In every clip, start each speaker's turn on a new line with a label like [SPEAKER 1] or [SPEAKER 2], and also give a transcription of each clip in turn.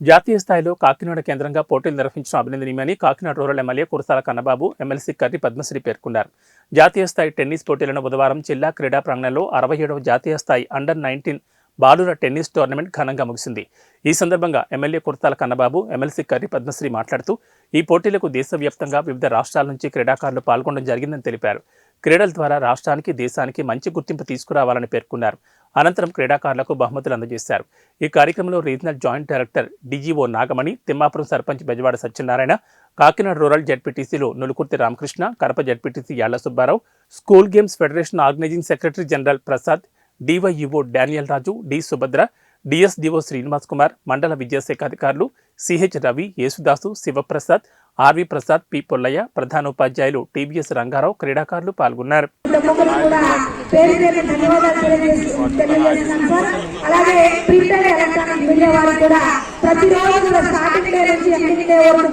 [SPEAKER 1] జాతీయ స్థాయిలో కాకినాడ కేంద్రంగా పోటీలు నిర్వహించడం అభినందనీయమని Kakinada rural MLA Kurasala Kannababu MLC Karri Padmasri పేర్కొన్నారు. జాతీయ స్థాయి టెన్నిస్ పోటీలను బుధవారం జిల్లా క్రీడా ప్రాంగణంలో అరవై ఏడవ జాతీయ స్థాయి అండర్ నైన్టీన్ బాలుర టెన్నిస్ టోర్నమెంట్ ఘనంగా ముగిసింది. ఈ సందర్భంగా ఎమ్మెల్యే కుర్తాల కన్నబాబు ఎమ్మెల్సీ కర్రి పద్మశ్రీ మాట్లాడుతూ ఈ పోటీలకు దేశవ్యాప్తంగా వివిధ రాష్ట్రాల నుంచి క్రీడాకారులు పాల్గొనడం జరిగిందని తెలిపారు. క్రీడల ద్వారా రాష్ట్రానికి దేశానికి మంచి గుర్తింపు తీసుకురావాలని పేర్కొన్నారు. అనంతరం క్రీడాకారులకు బహుమతులు అందజేశారు. ఈ కార్యక్రమంలో regional joint director DGO Nagamani Timmapuram sarpanch Bezawada Satyanarayana Kakinada rural జడ్పీటీసీలో Nulukurthi Ramakrishna Kadapa ZPTC Yalla Subbarao school games federation organising secretary general Prasad DYEO Daniel Raju D Subhadra DSDO Srinivas Kumar మండల విద్యాశాఖ అధికారులు CH Ravi Yesudas Sivaprasad RV Prasad P Pollayya ప్రధానోపాధ్యాయులు TBS Rangarao క్రీడాకారులు పాల్గొన్నారు.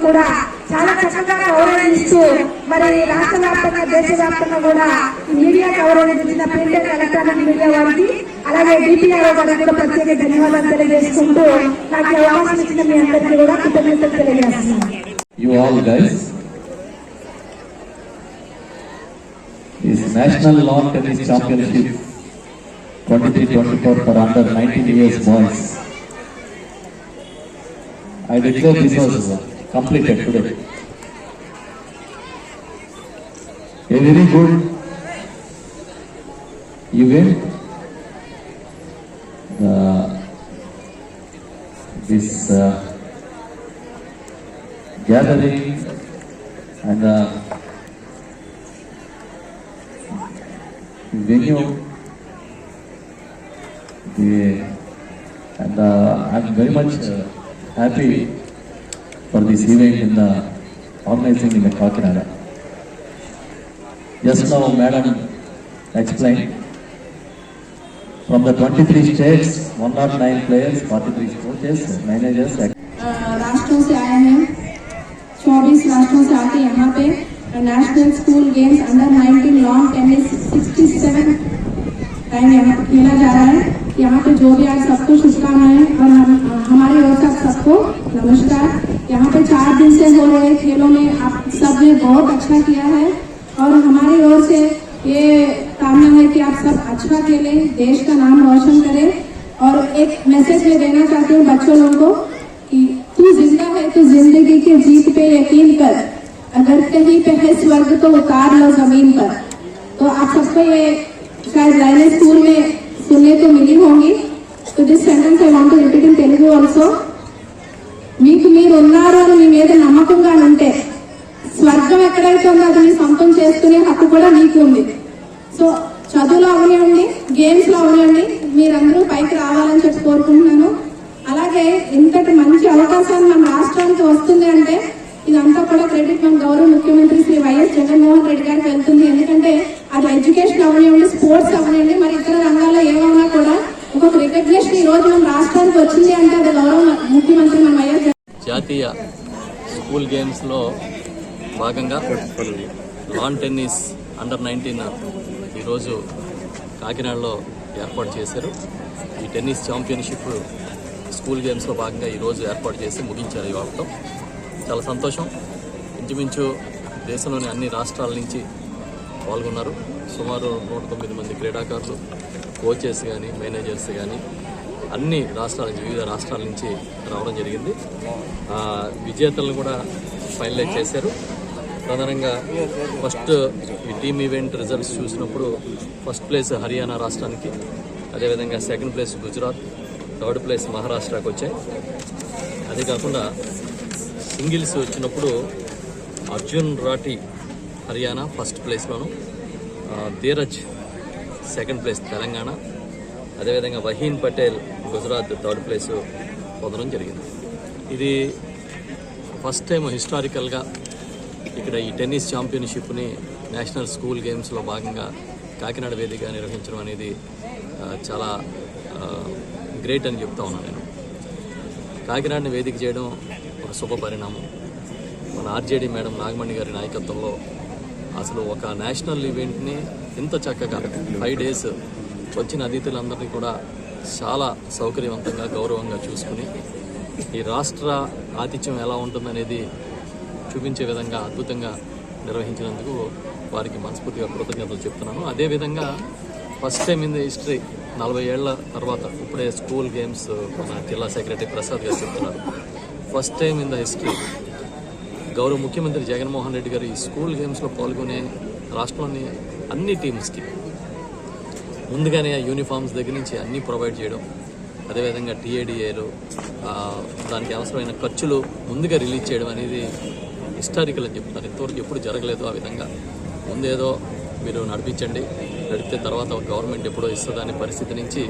[SPEAKER 2] కూడా అలాగే చాలా చక్కగా కవరేజ్ ఇస్తూ మరి రాష్ట్ర వ్యాప్తంగా దేశ వ్యాప్తంగా కూడా మీడియా కవరేజ్ ఇచ్చిన ప్రింట్ ఎలక్ట్రానిక్ మీడియా వారికి అలాగే డిపిఆర్ గారికి కూడా ప్రత్యేక ధన్యవాదాలు తెలియజేసుకుంటూ నాకు అవకాశం ఇచ్చిన మీ అందరికీ కూడా కృతజ్ఞతలు తెలియజేస్తున్నాను
[SPEAKER 3] you all guys. This National Lawn Tennis Championship 23-24 for under 19 years boys. I declare this was completed today. A very good event. Uh, this uh, gathering and the venue. The, and uh, I'm very much uh, happy Just now, Madam explained. From the 23 states, 109 players, 43 coaches, managers,
[SPEAKER 4] अ, राष्ट्रों से आए हैं चौबीस राष्ट्रों से आके यहाँ पे national school games under 19 long tennis 67 time यहाँ खेला जा रहा है यहाँ पे जो भी आज सबको शुभकामनाएँ और हम हमारी ओर से सबको नमस्कार डिस्टेंस हो रहे खेलों में आप सबने बहुत अच्छा किया है और हमारे ओर से ये कामना है कि आप सब अच्छा खेलें, देश का नाम रोशन करें। और एक मैसेज मैं देना चाहती हूँ बच्चों लोगों को कि तू ज़िंदा है तो ज़िंदगी के जीत पे यकीन कर। अगर कहीं पे है स्वर्ग तो उतार लो ज़मीन पर। तो आप सबको ये शायद लाइने स्कूल में सुनने को मिली होंगी। तो this sentence I want to repeat in Telugu also మీరు ఉన్నారు అని మీ మీద నమ్మకంగా ఉంటే స్వర్గం ఎక్కడైతే ఉందో అది సొంతం చేసుకునే హక్కు కూడా మీకు ఉంది. సో చదువులో అవనివ్వండి గేమ్స్లో అవనివ్వండి మీరందరూ పైకి రావాలని చెప్పి కోరుకుంటున్నాను. అలాగే ఇంతటి మంచి అవకాశాన్ని మన రాష్ట్రానికి వస్తుంది అంటే ఇదంతా కూడా క్రెడిట్ మన గౌరవ ముఖ్యమంత్రి శ్రీ వైఎస్ జగన్మోహన్ రెడ్డి గారికి వెళ్తుంది. ఎందుకంటే అది ఎడ్యుకేషన్ అవనివ్వండి స్పోర్ట్స్ అవనివ్వండి మరి ఇతర రంగాల్లో ఏమన్నా కూడా ఒక రికగ్నేషన్ ఈ రోజు మన రాష్ట్రానికి వచ్చింది అంటే అది గౌరవ ముఖ్యమంత్రి మన వైఎస్
[SPEAKER 5] జాతీయ స్కూల్ గేమ్స్లో భాగంగా లాన్ టెన్నిస్ అండర్ నైన్టీన్ ఈరోజు కాకినాడలో ఏర్పాటు చేశారు. ఈ టెన్నిస్ ఛాంపియన్షిప్ స్కూల్ గేమ్స్లో భాగంగా ఈరోజు ఏర్పాటు చేసి ముగించారు ఈ వార్తతో చాలా సంతోషం. ఇంచుమించు దేశంలోని అన్ని రాష్ట్రాల నుంచి పాల్గొన్నారు. సుమారు నూట తొమ్మిది మంది క్రీడాకారులు కోచెస్ కానీ మేనేజర్స్ కానీ అన్ని రాష్ట్రాల నుంచి వివిధ రాష్ట్రాల నుంచి రావడం జరిగింది. విజేతలను కూడా ఫైనలైజ్ చేశారు. ప్రధానంగా ఫస్ట్ ఈ టీమ్ ఈవెంట్ రిజల్ట్స్ చూసినప్పుడు ఫస్ట్ ప్లేస్ హర్యానా రాష్ట్రానికి అదేవిధంగా second place Gujarat third place మహారాష్ట్రకు వచ్చాయి. అదే కాకుండా సింగిల్స్ వచ్చినప్పుడు అర్జున్ రాఠీ హర్యానా ఫస్ట్ ప్లేస్లోను ధీరజ్ సెకండ్ ప్లేస్ తెలంగాణ అదేవిధంగా వహీన్ పటేల్ గుజరాత్ థర్డ్ ప్లేస్ పొందడం జరిగింది. ఇది ఫస్ట్ టైం హిస్టారికల్గా ఇక్కడ ఈ టెన్నిస్ ఛాంపియన్షిప్ని నేషనల్ స్కూల్ గేమ్స్లో భాగంగా కాకినాడ వేదికగా నిర్వహించడం అనేది చాలా గ్రేట్ అని చెప్తా ఉన్నాను నేను. కాకినాడని వేదిక చేయడం ఒక శుభ పరిణామం. మన ఆర్జేడీ మేడం నాగమణి గారి నాయకత్వంలో అసలు ఒక నేషనల్ ఈవెంట్ని ఇంత చక్కగా ఫైవ్ డేస్ వచ్చిన అతిథులందరినీ కూడా చాలా సౌకర్యవంతంగా గౌరవంగా చూసుకుని ఈ రాష్ట్ర ఆతిథ్యం ఎలా ఉంటుందనేది చూపించే విధంగా అద్భుతంగా నిర్వహించినందుకు వారికి మనస్ఫూర్తిగా కృతజ్ఞతలు చెప్తున్నాను. అదేవిధంగా first time in the history నలభై ఏళ్ళ తర్వాత ఇప్పుడే స్కూల్ గేమ్స్ మన జిల్లా సెక్రటరీ ప్రసాద్ గారు చెప్తున్నారు. First time in the history గౌరవ ముఖ్యమంత్రి జగన్మోహన్ రెడ్డి గారు ఈ స్కూల్ గేమ్స్లో పాల్గొనే రాష్ట్రంలోని అన్ని టీమ్స్కి ముందుగానే ఆ యూనిఫామ్స్ దగ్గర నుంచి అన్నీ ప్రొవైడ్ చేయడం. అదేవిధంగా టీఏడిఏలు దానికి అవసరమైన ఖర్చులు ముందుగా రిలీజ్ చేయడం అనేది హిస్టారికల్ అని చెప్తున్నారు. ఇంతవరకు ఎప్పుడు జరగలేదు ఆ విధంగా. ముందేదో మీరు నడిపించండి. నడిపితే తర్వాత గవర్నమెంట్ ఎప్పుడో ఇస్తుందనే పరిస్థితి నుంచి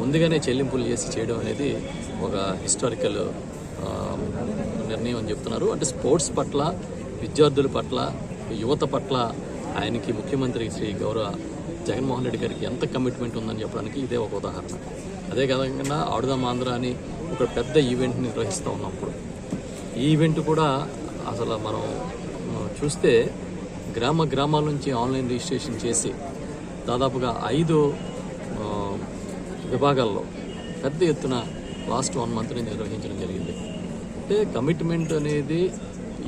[SPEAKER 5] ముందుగానే చెల్లింపులు చేసి చేయడం అనేది ఒక హిస్టారికల్ నిర్ణయం అని చెప్తున్నారు. అంటే స్పోర్ట్స్ పట్ల విద్యార్థుల పట్ల యువత పట్ల ఆయనకి ముఖ్యమంత్రి శ్రీ గౌరవ జగన్మోహన్ రెడ్డి గారికి ఎంత కమిట్మెంట్ ఉందని చెప్పడానికి ఇదే ఒక ఉదాహరణ. అదే విధంగా ఆడుదాం ఆంధ్ర అని ఒక పెద్ద ఈవెంట్ని నిర్వహిస్తూ ఉన్నప్పుడు. ఈ ఈవెంట్ కూడా అసలు మనం చూస్తే గ్రామ గ్రామాల నుంచి ఆన్లైన్ రిజిస్ట్రేషన్ చేసి దాదాపుగా ఐదు విభాగాల్లో పెద్ద ఎత్తున లాస్ట్ వన్ మంత్ని నిర్వహించడం జరిగింది. అంటే కమిట్మెంట్ అనేది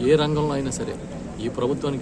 [SPEAKER 5] ఏ రంగంలో అయినా సరే ఈ ప్రభుత్వానికి